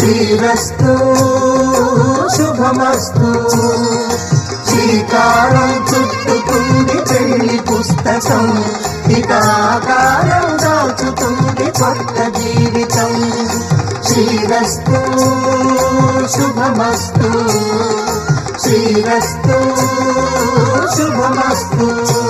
శ్రీరస్తు శుభమస్తు. శ్రీకారం చుట్టుకుంది చెల్లి పుస్తకం. పితాకారం దాచుతుంది కొత్త జీవితం. శ్రీరస్తు శుభమస్తు. శ్రీరస్తు శుభమస్తు.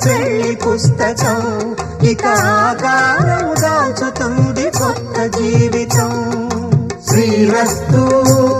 చుట్టుకుంది పెళ్ళి పుస్తకం. ఇక ఆకారం దాచుతుంది కొత్త జీవితం. శ్రీరస్తూ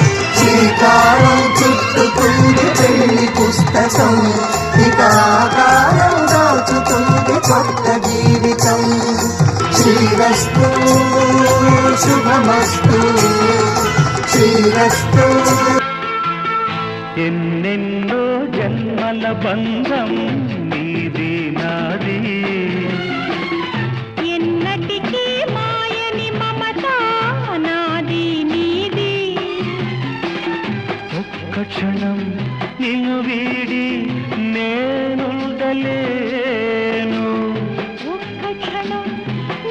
శ్రీకారం చుట్టుకుంది పెళ్ళి పుస్తకం. ఇక దాచుతుంది కొత్త జీవితం. శ్రీరస్తు శుభమస్తు. శ్రీరస్తు. ఎన్నెన్నో జన్మల బంధం నీది నాది. ఒక్క క్షణం నిన్ను వీడి నేనుండలేను. ఒక్క క్షణం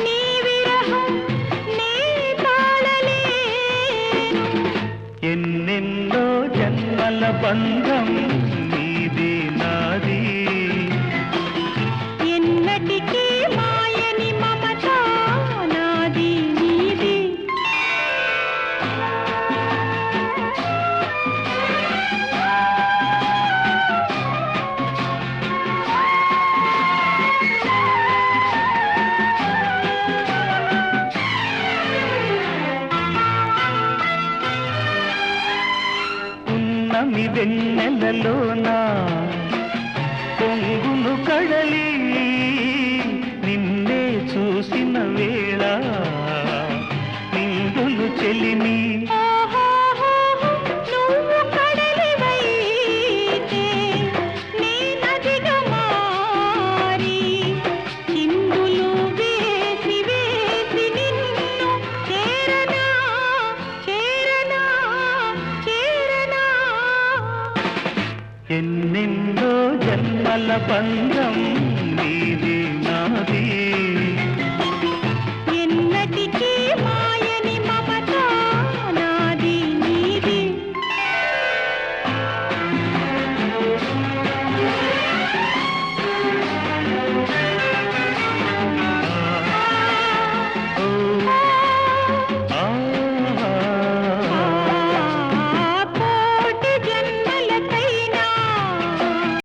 నీ విరహం నీ తాళలేను. ఎన్నెన్నో జన్మల బంధం వెన్నెలలోనా పొంగును కడలి నిన్నే చూసిన వేళ నిందులు చెలిని ఎన్నెన్నో జన్మల బంధం నీది